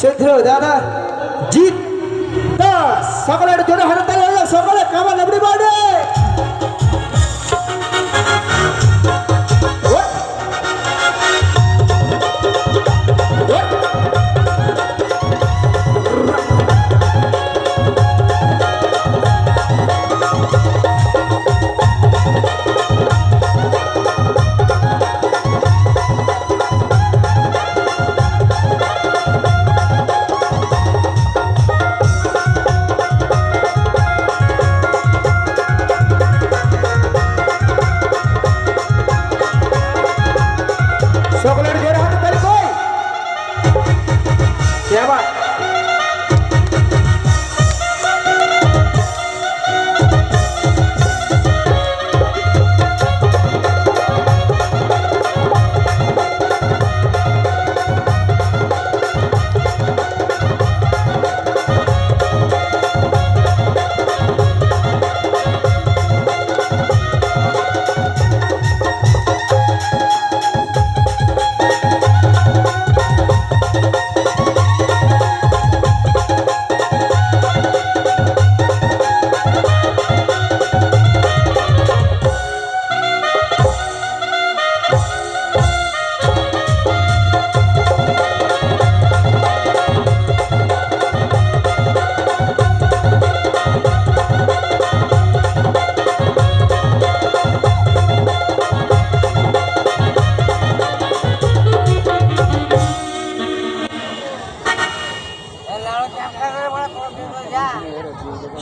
সিদ্ধ দাদা জিত দাস। সকলের জন্য হলো সকলে কামান や吧。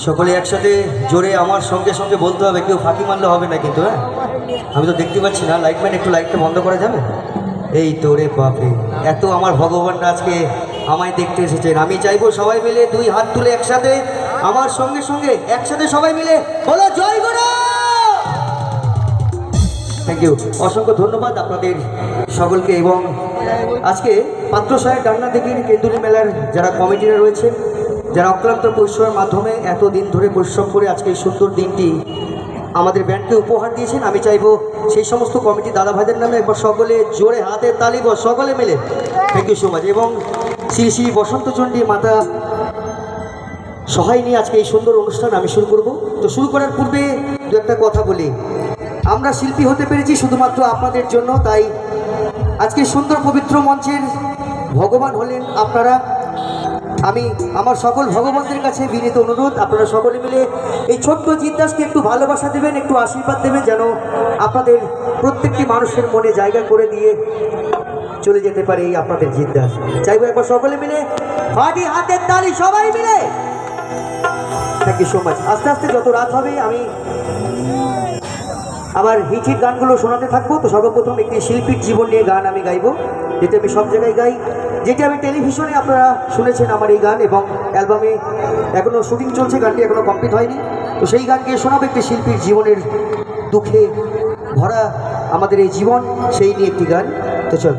সকলে একসাথে জোরে আমার সঙ্গে সঙ্গে বলতে হবে, কেউ ফাঁকি মারলে হবে না কিন্তু হ্যাঁ? আমি তো দেখতে পাচ্ছি না লাইট লাইটম্যান একটু লাইটটা বন্ধ করা যাবে? এই তো রে বাপরে, এত আমার ভগবানরা আজকে আমায় দেখতে এসেছেন। আমি চাইব সবাই মিলে দুই হাত তুলে একসাথে, আমার সঙ্গে সঙ্গে একসাথে সবাই মিলে বলো, জয় গুরু থ্যাংক ইউ অসংখ্য ধন্যবাদ আপনাদের সকলকে এবং আজকে পাত্র সাহেব ডান্না দেবীর কেন্দুলি মেলার যারা কমিটিরা রয়েছে যারা অক্লান্ত পরিশ্রমের মাধ্যমে এতদিন ধরে পরিশ্রম করে আজকে এই সুন্দর দিনটি আমাদের ব্যান্ডকে উপহার দিয়েছেন, আমি চাইব সেই সমস্ত কমিটি দাদা ভাইদের নামে একবার সকলে জোরে হাতে তালিব সকলে মিলে। থ্যাংক ইউ সো মাচ এবং শ্রী শ্রী বসন্তচণ্ডী মাতা সহায় নিয়ে আজকে এই সুন্দর অনুষ্ঠান আমি শুরু করব। তো শুরু করার পূর্বে দু একটা কথা বলি। আমরা শিল্পী হতে পেরেছি শুধুমাত্র আপনাদের জন্য, তাই আজকে সুন্দর পবিত্র মঞ্চের ভগবান হলেন আপনারা। আমি আমার সকল ভগবানদের কাছে বিনীত অনুরোধ। আপনারা সকলে মিলে এই ছোট্ট জিজ্ঞাসকে একটু ভালোবাসা দেবেন, একটু আশীর্বাদ দেবেন, যেন আপনাদের প্রত্যেকটি মানুষের মনে জায়গা করে দিয়ে চলে যেতে পারে এই আপনাদের জিজ্ঞাস। চাইব একবার সকলে মিলে ফাটি হাতের তালি, সবাই মিলে। থ্যাংক ইউ সো মাচ আস্তে আস্তে যত রাত হবে, আমি আমার হিট হিট গানগুলো শোনাতে থাকব। তো সর্বপ্রথম একটি শিল্পীর জীবন নিয়ে গান আমি গাইবো, যেটা আমি সব জায়গায় গাই, যেটি আমি টেলিভিশনে আপনারা শুনেছেন আমার এই গান এবং অ্যালবামে এখনও শুটিং চলছে, গানটি এখনও কমপ্লিট হয়নি। তো সেই গান গিয়ে শোনাবো একটি শিল্পীর জীবনের দুঃখে ভরা আমাদের এই জীবন, সেই নিয়ে একটি গান। তো চল।